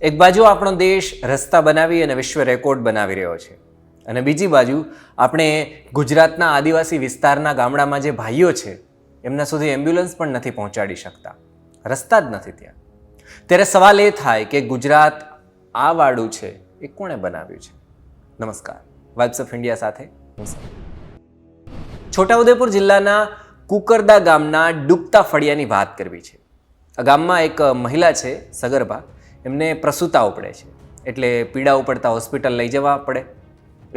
એક બાજુ આપણો દેશ રસ્તા બનાવી અને વિશ્વ રેકોર્ડ બનાવી રહ્યો છે. અને બીજી બાજુ આપણે ગુજરાતના આદિવાસી વિસ્તારના ગામડામાં જે ભાઈઓ છે, એમના સુધી એમ્બ્યુલન્સ પણ નથી પહોંચાડી શકતા. રસ્તા જ નથી ત્યાં. ત્યારે સવાલ એ થાય કે ગુજરાત આ વાળું છે એ કોણે બનાવ્યું છે? નમસ્કાર. વાઇબ્સ ઓફ ઇન્ડિયા સાથે. છોટાઉદેપુર જિલ્લાના કુકરદા ગામના ડૂબતા ફળિયાની વાત કરવી છે. આ ગામમાં એક મહિલા છે, સગર્ભા. એમને પ્રસૂતા ઉપડે છે. એટલે પીડા ઉપડતા હોસ્પિટલ લઈ જવા પડે.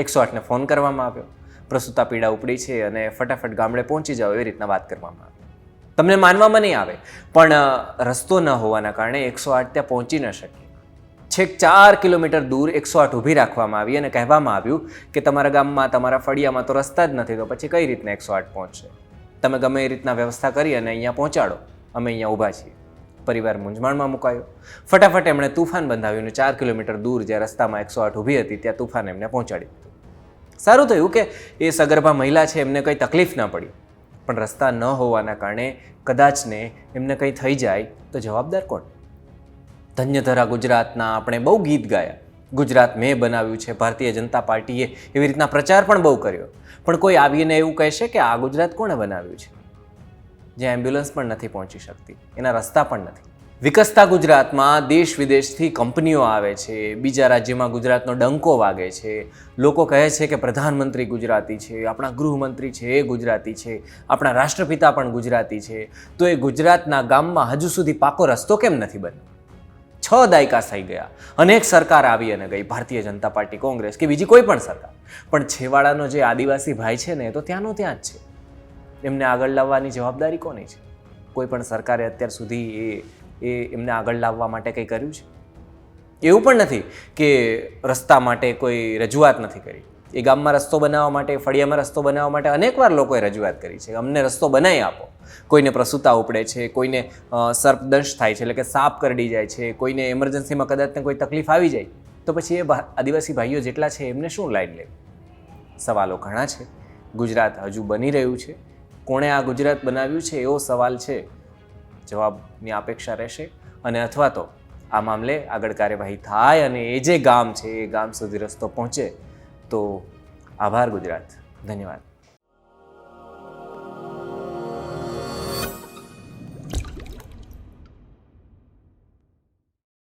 એકસો આઠને ફોન કરવામાં આવ્યો. પ્રસૂતા પીડા ઉપડી છે અને ફટાફટ ગામડે પહોંચી જાઓ એવી રીતના વાત કરવામાં આવી. તમને માનવામાં નહીં આવે, પણ રસ્તો ન હોવાના કારણે એકસો આઠ ત્યાં પહોંચી ન શકી છેક ચાર કિલોમીટર દૂર એકસો આઠ ઊભી રાખવામાં આવી અને કહેવામાં આવ્યું કે તમારા ગામમાં, તમારા ફળિયામાં તો રસ્તા જ નથી, તો પછી કઈ રીતના એકસો આઠ પહોંચશે? તમે ગમે એ રીતના વ્યવસ્થા કરી અને અહીંયા પહોંચાડો. અમે અહીંયા ઊભા છીએ. પરિવાર મૂંઝવણમાં મુકાયો. ફટાફટ એમણે તુફાન બંધાવ્યું અને ચાર કિલોમીટર દૂર જે રસ્તામાં એકસો આઠ ઊભી હતી, ત્યાં તુફાન એમને પહોંચાડી દીધું સારું થયું કે એ સગર્ભા મહિલા છે, એમને કંઈ તકલીફ ન પડી. પણ રસ્તા ન હોવાના કારણે કદાચને એમને કંઈ થઈ જાય તો જવાબદાર કોણ? ધન્યધરા ગુજરાતના આપણે બહુ ગીત ગાયા. ગુજરાત મેં બનાવ્યું છે, ભારતીય જનતા પાર્ટીએ એવી રીતના પ્રચાર પણ બહુ કર્યો. પણ કોઈ આવીને એવું કહેશે કે આ ગુજરાત કોણે બનાવ્યું છે? જ્યાં એમ્બ્યુલન્સ પણ નથી પહોંચી શકતી, એના રસ્તા પણ નથી. વિકસતા ગુજરાતમાં દેશ વિદેશથી કંપનીઓ આવે છે, બીજા રાજ્યમાં ગુજરાતનો ડંકો વાગે છે. લોકો કહે છે કે પ્રધાનમંત્રી ગુજરાતી છે, આપણા ગૃહમંત્રી છે એ ગુજરાતી છે, આપણા રાષ્ટ્રપિતા પણ ગુજરાતી છે. તો એ ગુજરાતના ગામમાં હજુ સુધી પાકો રસ્તો કેમ નથી બન્યો? છ દાયકા થઈ ગયા, અનેક સરકાર આવી અને ગઈ, ભારતીય જનતા પાર્ટી, કોંગ્રેસ કે બીજી કોઈ પણ સરકાર. પણ છેવાડાનો જે આદિવાસી ભાઈ છે ને તો ત્યાંનો ત્યાં જ છે. એમને આગળ લાવવાની જવાબદારી કોની છે? કોઈ પણ સરકારે અત્યાર સુધી એ એ એમને આગળ લાવવા માટે કંઈ કર્યું છે? એવું પણ નથી કે રસ્તા માટે કોઈ રજૂઆત નથી કરી. એ ગામમાં રસ્તો બનાવવા માટે, ફળિયામાં રસ્તો બનાવવા માટે અનેકવાર લોકોએ રજૂઆત કરી છે અમને રસ્તો બનાવી આપો. કોઈને પ્રસૂતા ઉપડે છે, કોઈને સર્પદંશ થાય છે, એટલે કે સાપ કરડી જાય છે, કોઈને એમરજન્સીમાં કદાચને કોઈ તકલીફ આવી જાય, તો પછી એ આદિવાસી ભાઈઓ જેટલા છે એમને શું લાઈન લે સવાલો ઘણા છે. ગુજરાત હજુ બની રહ્યું છે. કોણે આ ગુજરાત બનાવ્યું છે એવો સવાલ છે? જવાબની અપેક્ષા રહેશે. અને અથવા તો આ મામલે આગળ કાર્યવાહી થાય અને એ જે ગામ છે, એ ગામ સુધી રસ્તો પહોંચે તો આભાર ગુજરાત. ધન્યવાદ.